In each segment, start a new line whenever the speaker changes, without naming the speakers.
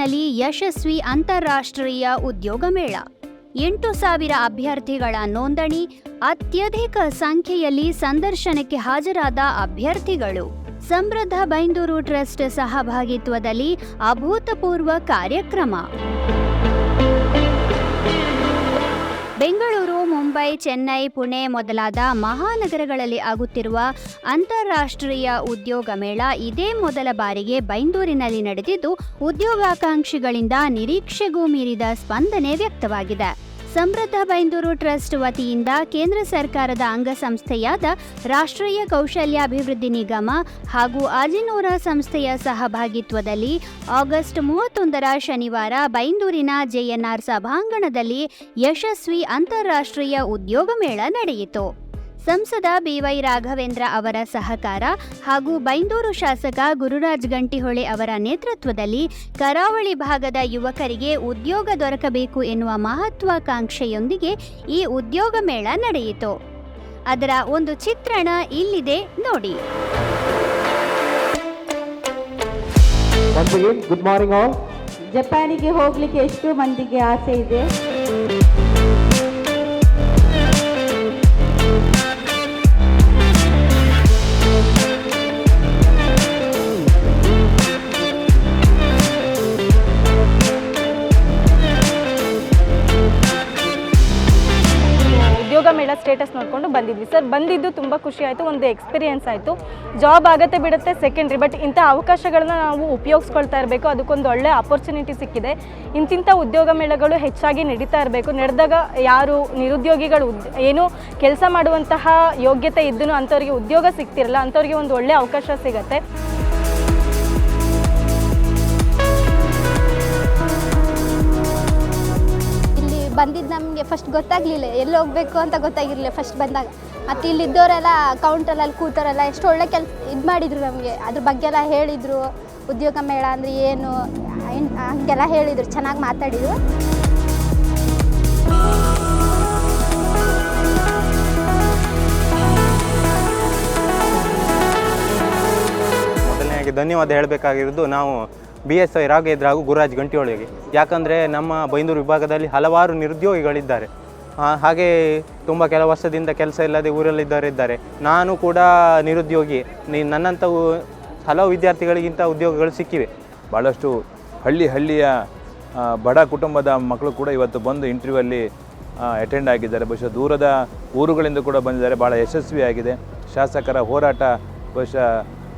ಬೆಂಗಳೂರಿನಲ್ಲಿ ಯಶಸ್ವಿ ಅಂತಾರಾಷ್ಟ್ರೀಯ ಉದ್ಯೋಗ ಮೇಳ. ಎಂಟು ಸಾವಿರ ಅಭ್ಯರ್ಥಿಗಳ ನೋಂದಣಿ, ಅತ್ಯಧಿಕ ಸಂಖ್ಯೆಯಲ್ಲಿ ಸಂದರ್ಶನಕ್ಕೆ ಹಾಜರಾದ ಅಭ್ಯರ್ಥಿಗಳು. ಸಮೃದ್ಧ ಬೈಂದೂರು ಟ್ರಸ್ಟ್ ಸಹಭಾಗಿತ್ವದಲ್ಲಿ ಅಭೂತಪೂರ್ವ ಕಾರ್ಯಕ್ರಮ. ಮುಂಬೈ, ಚೆನ್ನೈ, ಪುಣೆ ಮೊದಲಾದ ಮಹಾನಗರಗಳಲ್ಲಿ ಆಗುತ್ತಿರುವ ಅಂತಾರಾಷ್ಟ್ರೀಯ ಉದ್ಯೋಗ ಮೇಳ ಇದೇ ಮೊದಲ ಬಾರಿಗೆ ಬೈಂದೂರಿನಲ್ಲಿ ನಡೆದಿದ್ದು, ಉದ್ಯೋಗಾಕಾಂಕ್ಷಿಗಳಿಂದ ನಿರೀಕ್ಷೆಗೂ ಮೀರಿದ ಸ್ಪಂದನೆ ವ್ಯಕ್ತವಾಗಿದೆ. ಸಮೃದ್ಧ ಬೈಂದೂರು ಟ್ರಸ್ಟ್ ವತಿಯಿಂದ ಕೇಂದ್ರ ಸರ್ಕಾರದ ಅಂಗಸಂಸ್ಥೆಯಾದ ರಾಷ್ಟ್ರೀಯ ಕೌಶಲ್ಯಾಭಿವೃದ್ಧಿ ನಿಗಮ ಹಾಗೂ ಅಜಿನೋರಾ ಸಂಸ್ಥೆಯ ಸಹಭಾಗಿತ್ವದಲ್ಲಿ ಆಗಸ್ಟ್ ಮೂವತ್ತೊಂದರ ಶನಿವಾರ ಬೈಂದೂರಿನ ಜೆಎನ್ಆರ್ ಸಭಾಂಗಣದಲ್ಲಿ ಯಶಸ್ವಿ ಅಂತಾರಾಷ್ಟ್ರೀಯ ಉದ್ಯೋಗ ಮೇಳ ನಡೆಯಿತು. ಸಂಸದ ಬಿವೈ ರಾಘವೇಂದ್ರ ಅವರ ಸಹಕಾರ ಹಾಗೂ ಬೈಂದೂರು ಶಾಸಕ ಗುರುರಾಜ್ ಗಂಟಿಹೊಳೆ ಅವರ ನೇತೃತ್ವದಲ್ಲಿ ಕರಾವಳಿ ಭಾಗದ ಯುವಕರಿಗೆ ಉದ್ಯೋಗ ದೊರಕಬೇಕು ಎನ್ನುವ ಮಹತ್ವಾಕಾಂಕ್ಷೆಯೊಂದಿಗೆ ಈ ಉದ್ಯೋಗ ಮೇಳ ನಡೆಯಿತು. ಅದರ ಒಂದು ಚಿತ್ರಣ ಇಲ್ಲಿದೆ ನೋಡಿ.
ಗುಡ್ ಮಾರ್ನಿಂಗ್
ಜಪಾನಿಗೆ ಹೋಗ್ಲಿಕ್ಕೆ ಎಷ್ಟು ಮಂದಿಗೆ ಆಸೆ ಇದೆ?
ಮೇಳ ಸ್ಟೇಟಸ್ ನೋಡಿಕೊಂಡು ಬಂದಿದ್ವಿ. ಸರ್ ಬಂದಿದ್ದು ತುಂಬ ಖುಷಿ ಆಯಿತು, ಒಂದು ಎಕ್ಸ್ಪೀರಿಯೆನ್ಸ್ ಆಯಿತು. ಜಾಬ್ ಆಗತ್ತೆ ಬಿಡುತ್ತೆ ಸೆಕೆಂಡ್ರಿ ಬಟ್ ಇಂಥ ಅವಕಾಶಗಳನ್ನ ನಾವು ಉಪಯೋಗಿಸ್ಕೊಳ್ತಾ ಇರಬೇಕು. ಅದಕ್ಕೊಂದು ಒಳ್ಳೆ ಅಪರ್ಚುನಿಟಿ ಸಿಕ್ಕಿದೆ. ಇಂತಿಂಥ ಉದ್ಯೋಗ ಮೇಳಗಳು ಹೆಚ್ಚಾಗಿ ನಡೀತಾ ಇರಬೇಕು. ನಡೆದಾಗ ಯಾರು ನಿರುದ್ಯೋಗಿಗಳು ಏನು ಕೆಲಸ ಮಾಡುವಂತಹ ಯೋಗ್ಯತೆ ಇದ್ದನು ಅಂಥವ್ರಿಗೆ ಉದ್ಯೋಗ ಸಿಗ್ತಿರಲ್ಲ, ಅಂಥವ್ರಿಗೆ ಒಂದು ಒಳ್ಳೆ ಅವಕಾಶ ಸಿಗತ್ತೆ.
ನಮಗೆ ಫಸ್ಟ್ ಗೊತ್ತಾಗಲಿಲ್ಲ, ಎಲ್ಲಿ ಹೋಗಬೇಕು ಅಂತ ಗೊತ್ತಾಗಿರಲಿಲ್ಲ ಫಸ್ಟ್ ಬಂದಾಗ. ಮತ್ತು ಇಲ್ಲಿದ್ದವರೆಲ್ಲ ಕೌಂಟ್ರಲ್ಲಿ ಕೂತವರೆಲ್ಲ ಎಷ್ಟು ಒಳ್ಳೆ ಕೆಲಸ ಇದು ಮಾಡಿದರು ನಮಗೆ. ಅದ್ರ ಬಗ್ಗೆ ಎಲ್ಲ ಹೇಳಿದರು, ಉದ್ಯೋಗ ಮೇಳ ಅಂದರೆ ಏನು ಹಾಗೆಲ್ಲ ಹೇಳಿದರು, ಚೆನ್ನಾಗಿ ಮಾತಾಡಿದರು.
ಮೊದಲನೆಯಾಗಿ ಧನ್ಯವಾದ ಹೇಳಬೇಕಾಗಿರೋದು ನಾವು ಬಿ ಎಸ್ ಐ ರಾಘವೇಂದ್ರ ಹಾಗೂ ಗುರುರಾಜ್ ಗಂಟಿಯೊಳಗೆ ಯಾಕಂದರೆ ನಮ್ಮ ಬೈಂದೂರು ವಿಭಾಗದಲ್ಲಿ ಹಲವಾರು ನಿರುದ್ಯೋಗಿಗಳಿದ್ದಾರೆ. ಹಾಗೆ ತುಂಬ ಕೆಲ ವರ್ಷದಿಂದ ಕೆಲಸ ಇಲ್ಲದೆ ಊರಲ್ಲಿದ್ದವರಿದ್ದಾರೆ. ನಾನು ಕೂಡ ನಿರುದ್ಯೋಗಿ. ನೀ ನನ್ನಂಥವು ಹಲವು ವಿದ್ಯಾರ್ಥಿಗಳಿಗಿಂತ ಉದ್ಯೋಗಗಳು ಸಿಕ್ಕಿವೆ.
ಭಾಳಷ್ಟು ಹಳ್ಳಿ ಹಳ್ಳಿಯ ಬಡ ಕುಟುಂಬದ ಮಕ್ಕಳು ಕೂಡ ಇವತ್ತು ಬಂದು ಇಂಟರ್ವ್ಯೂವಲ್ಲಿ ಅಟೆಂಡ್ ಆಗಿದ್ದಾರೆ. ಬಹುಶಃ ದೂರದ ಊರುಗಳಿಂದ ಕೂಡ ಬಂದಿದ್ದಾರೆ. ಭಾಳ ಯಶಸ್ವಿಯಾಗಿದೆ. ಶಾಸಕರ ಹೋರಾಟ ಬಹುಶಃ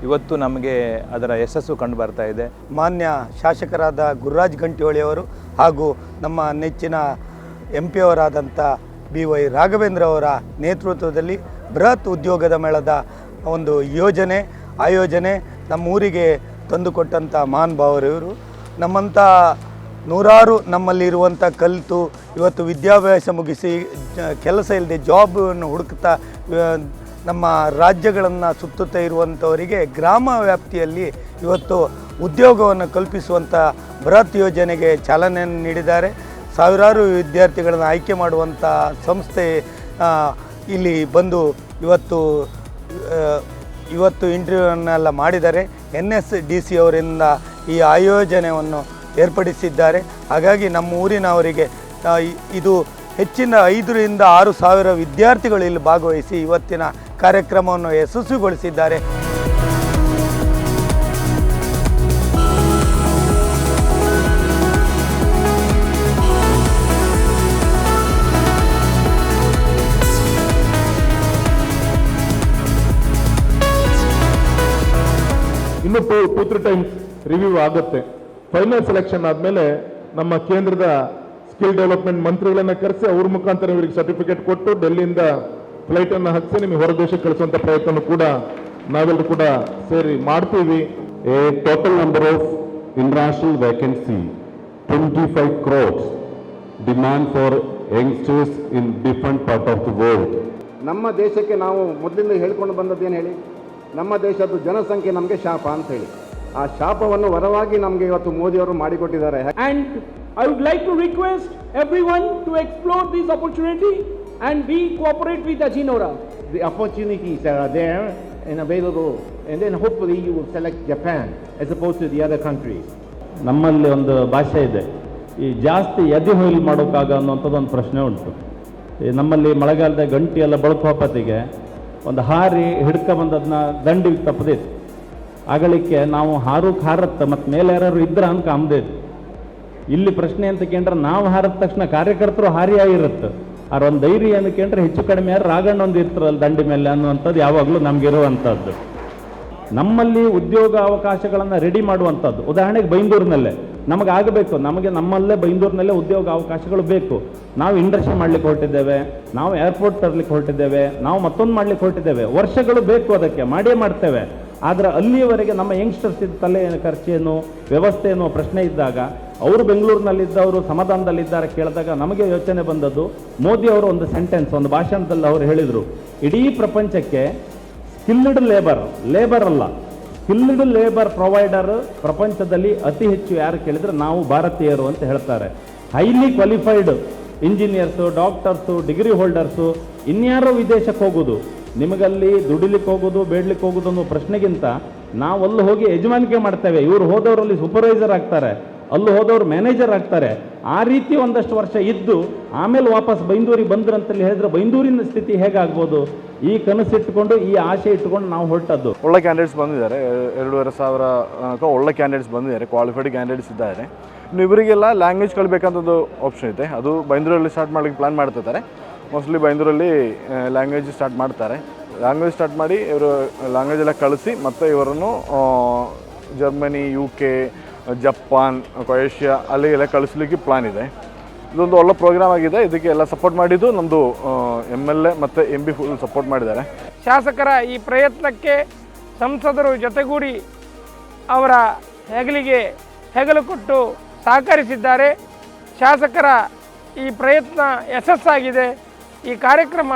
ಇವತ್ತು ನಮಗೆ ಅದರ ಯಶಸ್ಸು ಕಂಡು ಬರ್ತಾ ಇದೆ.
ಮಾನ್ಯ ಶಾಸಕರಾದ ಗುರುರಾಜ್ ಗಂಟಿಹೊಳಿಯವರು ಹಾಗೂ ನಮ್ಮ ನೆಚ್ಚಿನ ಎಂ ಪಿ ಅವರಾದಂಥ ಬಿ ವೈ ರಾಘವೇಂದ್ರ ಅವರ ನೇತೃತ್ವದಲ್ಲಿ ಬೃಹತ್ ಉದ್ಯೋಗದ ಮೇಳದ ಒಂದು ಯೋಜನೆ, ಆಯೋಜನೆ ನಮ್ಮ ಊರಿಗೆ ತಂದುಕೊಟ್ಟಂಥ ಮಹಾನ್ ಭಾವರಿವರು ನಮ್ಮಂಥ ನೂರಾರು ನಮ್ಮಲ್ಲಿರುವಂಥ ಕಲಿತು ಇವತ್ತು ವಿದ್ಯಾಭ್ಯಾಸ ಮುಗಿಸಿ ಕೆಲಸ ಇಲ್ಲದೆ ಜಾಬನ್ನು ಹುಡುಕ್ತಾ ನಮ್ಮ ರಾಜ್ಯಗಳನ್ನು ಸುತ್ತುತ್ತಾ ಇರುವಂಥವರಿಗೆ ಗ್ರಾಮ ವ್ಯಾಪ್ತಿಯಲ್ಲಿ ಇವತ್ತು ಉದ್ಯೋಗವನ್ನು ಕಲ್ಪಿಸುವಂಥ ಬೃಹತ್ ಯೋಜನೆಗೆ ಚಾಲನೆಯನ್ನು ನೀಡಿದ್ದಾರೆ. ಸಾವಿರಾರು ವಿದ್ಯಾರ್ಥಿಗಳನ್ನು ಆಯ್ಕೆ ಮಾಡುವಂಥ ಸಂಸ್ಥೆ ಇಲ್ಲಿ ಬಂದು ಇವತ್ತು ಇವತ್ತು ಇಂಟರ್ವ್ಯೂವನ್ನೆಲ್ಲ ಮಾಡಿದ್ದಾರೆ. ಎನ್ ಎಸ್ ಡಿ ಸಿ ಅವರಿಂದ ಈ ಆಯೋಜನೆಯನ್ನು ಏರ್ಪಡಿಸಿದ್ದಾರೆ. ಹಾಗಾಗಿ ನಮ್ಮ ಊರಿನವರಿಗೆ ಇದು ಹೆಚ್ಚಿನ ಐದರಿಂದ ಆರು ಸಾವಿರ ವಿದ್ಯಾರ್ಥಿಗಳು ಇಲ್ಲಿ ಭಾಗವಹಿಸಿ ಇವತ್ತಿನ ಕಾರ್ಯಕ್ರಮವನ್ನು ಯಶಸ್ವಿಗೊಳಿಸಿದ್ದಾರೆ.
ಇನ್ನು two two three times review ಆಗುತ್ತೆ. ಫೈನಲ್ ಸೆಲೆಕ್ಷನ್ ಆದಮೇಲೆ ನಮ್ಮ ಕೇಂದ್ರದ ಸ್ಕಿಲ್ ಡೆವಲಪ್ಮೆಂಟ್ ಮಂತ್ರಿಗಳನ್ನ ಕರೆಸಿ ಅವ್ರ ಮುಖಾಂತರ ಇವರಿಗೆ ಸರ್ಟಿಫಿಕೇಟ್ ಕೊಟ್ಟು ಡೆಲ್ಲಿಯಿಂದ ಫ್ಲೈಟ್ ಅನ್ನು ಹತ್ತಿಸಿ ನಿಮಗೆ ಹೊರ ದೇಶಕ್ಕೆ ಕಳಿಸುವಂತ ಪ್ರಯತ್ನ ಕೂಡ ನಾವೆಲ್ಲರೂ ಕೂಡ ಸೇರಿ ಮಾಡ್ತೀವಿ.
A total number of international vacancy twenty five crores demand for youngsters in different part of the world
ನಮ್ಮ ದೇಶಕ್ಕೆ ನಾವು ಮೊದಲಿಂದ ಹೇಳ್ಕೊಂಡು ಬಂದದ್ದೇನು ಹೇಳಿ? ನಮ್ಮ ದೇಶದ ಜನಸಂಖ್ಯೆ ನಮಗೆ ಶಾಪ ಅಂತ ಹೇಳಿ. ಆ ಶಾಪವನ್ನು ವರವಾಗಿ ನಮಗೆ ಇವತ್ತು ಮೋದಿ ಅವರು ಮಾಡಿಕೊಟ್ಟಿದ್ದಾರೆ.
I would like to request every one to explore these opportunity and we cooperate with Ajinora.
The opportunities that are there and available, and then hopefully you will select Japan as opposed to the other countries.
ನಮ್ಮಲ್ಲಿ ಒಂದು ಭಾಷೆ ಇದೆ. ಈ ಜಾಸ್ತಿ ಎದೆ ಹೊಯ್ಲು ಮಾಡೋಕ್ಕಾಗ ಅನ್ನೋಂಥದ್ದು ಒಂದು ಪ್ರಶ್ನೆ ಉಂಟು. ಈ ನಮ್ಮಲ್ಲಿ ಮಳೆಗಾಲದ ಗಂಟಿ ಎಲ್ಲ ಬಳಕೋಪತ್ತಿಗೆ ಒಂದು ಹಾರಿ ಹಿಡ್ಕೊ ಬಂದದನ್ನ ದಂಡಿಗೆ ತಪ್ಪದಿತ್ತು ಆಗಲಿಕ್ಕೆ ನಾವು ಹಾರೋಕೆ ಹಾರತ್ತ ಮತ್ತು ಮೇಲೆ ಯಾರು ಇದ್ರ ಅಂತ ಅಂದಿದ್ದು ಇಲ್ಲಿ ಪ್ರಶ್ನೆ ಅಂತ ಕೇಂದ್ರ ನಾವು ಹಾರಿದ ತಕ್ಷಣ ಕಾರ್ಯಕರ್ತರು ಹಾರಿಯಾಗಿರುತ್ತೆ. ಒಂದು ಧೈರ್ಯ ಏನು ಕೇಂದ್ರ ಹೆಚ್ಚು ಕಡಿಮೆ ಯಾರು ರಾಗಣ್ಣ ಒಂದು ಇರ್ತದಲ್ಲ ದಂಡಿ ಮೇಲೆ ಅನ್ನುವಂಥದ್ದು ಯಾವಾಗಲೂ ನಮಗಿರುವಂಥದ್ದು. ನಮ್ಮಲ್ಲಿ ಉದ್ಯೋಗ ಅವಕಾಶಗಳನ್ನು ರೆಡಿ ಮಾಡುವಂಥದ್ದು. ಉದಾಹರಣೆಗೆ ಬೈಂದೂರಿನಲ್ಲೇ. ನಮಗೆ ಆಗಬೇಕು. ನಮಗೆ ನಮ್ಮಲ್ಲೇ ಬೈಂದೂರಿನಲ್ಲೇ ಉದ್ಯೋಗ ಅವಕಾಶಗಳು ಬೇಕು. ನಾವು ಇಂಡಸ್ಟ್ರಿ ಮಾಡಲಿಕ್ಕೆ ಹೊರಟಿದ್ದೇವೆ. ನಾವು ಏರ್ಪೋರ್ಟ್ ತರಲಿಕ್ಕೆ ಹೊರಟಿದ್ದೇವೆ. ನಾವು ಮತ್ತೊಂದು ಮಾಡಲಿಕ್ಕೆ ಹೊರಟಿದ್ದೇವೆ. ವರ್ಷಗಳು ಬೇಕು ಅದಕ್ಕೆ. ಮಾಡೇ ಮಾಡ್ತೇವೆ. ಆದರೆ ಅಲ್ಲಿಯವರೆಗೆ ನಮ್ಮ ಯಂಗ್ಸ್ಟರ್ಸ್ ತಲೆ ಖರ್ಚೇನು ವ್ಯವಸ್ಥೆ ಏನೋ, ಪ್ರಶ್ನೆ ಇದ್ದಾಗ ಅವರು ಬೆಂಗಳೂರಿನಲ್ಲಿದ್ದವರು ಸಮಾಧಾನದಲ್ಲಿದ್ದಾರೆ ಕೇಳಿದಾಗ ನಮಗೆ ಯೋಚನೆ ಬಂದದ್ದು, ಮೋದಿ ಅವರು ಒಂದು ಸೆಂಟೆನ್ಸ್ ಒಂದು ಭಾಷಣದಲ್ಲಿ ಅವರು ಹೇಳಿದರು, ಇಡೀ ಪ್ರಪಂಚಕ್ಕೆ ಸ್ಕಿಲ್ಡ್ ಲೇಬರ್ ಲೇಬರ್ ಅಲ್ಲ ಸ್ಕಿಲ್ಡ್ ಲೇಬರ್ ಪ್ರೊವೈಡರ್ ಪ್ರಪಂಚದಲ್ಲಿ ಅತಿ ಹೆಚ್ಚು ಯಾರು ಕೇಳಿದರೆ ನಾವು ಭಾರತೀಯರು ಅಂತ ಹೇಳ್ತಾರೆ. Highly qualified engineers doctors degree holders ಇನ್ಯಾರೋ ವಿದೇಶಕ್ಕೆ ಹೋಗೋದು ನಿಮಗಲ್ಲಿ ದುಡಿಲಿಕ್ಕೆ ಹೋಗೋದು, ಬೇಡ್ಲಿಕ್ಕೆ ಹೋಗೋದು ಅನ್ನೋ ಪ್ರಶ್ನೆಗಿಂತ ನಾವು ಅಲ್ಲಿ ಹೋಗಿ ಯಜಮಾನಿಕೆ ಮಾಡ್ತೇವೆ. ಇವರು ಹೋದವರಲ್ಲಿ ಸೂಪರ್ವೈಸರ್ ಆಗ್ತಾರೆ, ಅಲ್ಲಿ ಹೋದವರು ಮ್ಯಾನೇಜರ್ ಆಗ್ತಾರೆ. ಆ ರೀತಿ ಒಂದಷ್ಟು ವರ್ಷ ಇದ್ದು ಆಮೇಲೆ ವಾಪಸ್ ಬೈಂದೂರಿಗೆ ಬಂದ್ರಂತಲ್ಲಿ ಹೇಳಿದ್ರೆ ಬೈಂದೂರಿನ ಸ್ಥಿತಿ ಹೇಗಾಗ್ಬೋದು? ಈ ಕನಸು ಇಟ್ಟುಕೊಂಡು, ಈ ಆಸೆ ಇಟ್ಟುಕೊಂಡು ನಾವು ಹೊರಟದ್ದು.
ಒಳ್ಳೆ ಕ್ಯಾಂಡಿಡೇಟ್ಸ್ ಬಂದಿದ್ದಾರೆ. ಎರಡೂವರೆ ಸಾವಿರ ಒಳ್ಳೆ ಕ್ಯಾಂಡಿಡೇಟ್ಸ್ ಬಂದಿದ್ದಾರೆ. ಕ್ವಾಲಿಫೈಡ್ ಕ್ಯಾಂಡಿಡೇಟ್ಸ್ ಇದ್ದಾರೆ. ಇನ್ನು ಇವರಿಗೆಲ್ಲ ಲ್ಯಾಂಗ್ವೇಜ್ ಕಲಿಬೇಕಂತ ಒಂದು ಆಪ್ಷನ್ ಇದೆ. ಅದು ಬೈಂದೂರಲ್ಲಿ ಸ್ಟಾರ್ಟ್ ಮಾಡಲಿಕ್ಕೆ ಪ್ಲ್ಯಾನ್ ಮಾಡ್ತಿದ್ದಾರೆ. ಮೋಸ್ಟ್ಲಿ ಬೈಂದೂರಲ್ಲಿ ಲ್ಯಾಂಗ್ವೇಜ್ ಸ್ಟಾರ್ಟ್ ಮಾಡ್ತಾರೆ. ಲ್ಯಾಂಗ್ವೇಜ್ ಸ್ಟಾರ್ಟ್ ಮಾಡಿ ಇವರು ಲ್ಯಾಂಗ್ವೇಜ್ ಎಲ್ಲ ಕಳಿಸಿ ಮತ್ತು ಇವರನ್ನು ಜರ್ಮನಿ ಯು ಕೆ ಜಪಾನ್ ಅಲ್ಲಿ ಅಲ್ಲಿಗೆಲ್ಲ ಕಳಿಸ್ಲಿಕ್ಕೆ ಪ್ಲಾನ್ ಇದೆ. ಇದೊಂದು ಒಳ್ಳೆ ಪ್ರೋಗ್ರಾಮ್ ಆಗಿದೆ. ಇದಕ್ಕೆ ಎಲ್ಲ ಸಪೋರ್ಟ್ ಮಾಡಿದ್ದು ನಮ್ಮದು ಎಂ ಎಲ್ ಎ ಮತ್ತು ಎಂ ಬಿ ಫುಲ್ ಸಪೋರ್ಟ್ ಮಾಡಿದ್ದಾರೆ.
ಶಾಸಕರ ಈ ಪ್ರಯತ್ನಕ್ಕೆ ಸಂಸದರು ಜೊತೆಗೂಡಿ ಅವರ ಹೆಗಲಿಗೆ ಹೆಗಲು ಕೊಟ್ಟು ಸಹಕರಿಸಿದ್ದಾರೆ. ಶಾಸಕರ ಈ ಪ್ರಯತ್ನ ಯಶಸ್ಸಾಗಿದೆ. ಈ ಕಾರ್ಯಕ್ರಮ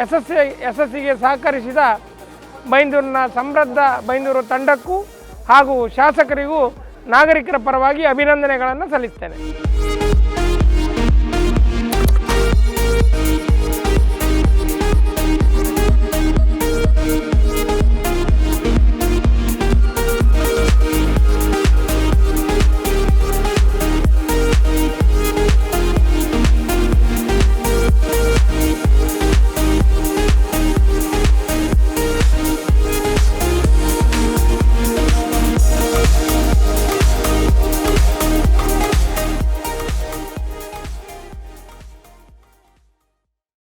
ಯಶಸ್ಸಿ ಯಶಸ್ಸಿಗೆ ಸಹಕರಿಸಿದ ಬೈಂದೂರಿನ ಸಮೃದ್ಧ ಬೈಂದೂರು ತಂಡಕ್ಕೂ ಹಾಗೂ ಶಾಸಕರಿಗೂ ನಾಗರಿಕರ ಪರವಾಗಿ ಅಭಿನಂದನೆಗಳನ್ನು ಸಲ್ಲಿಸ್ತೇನೆ.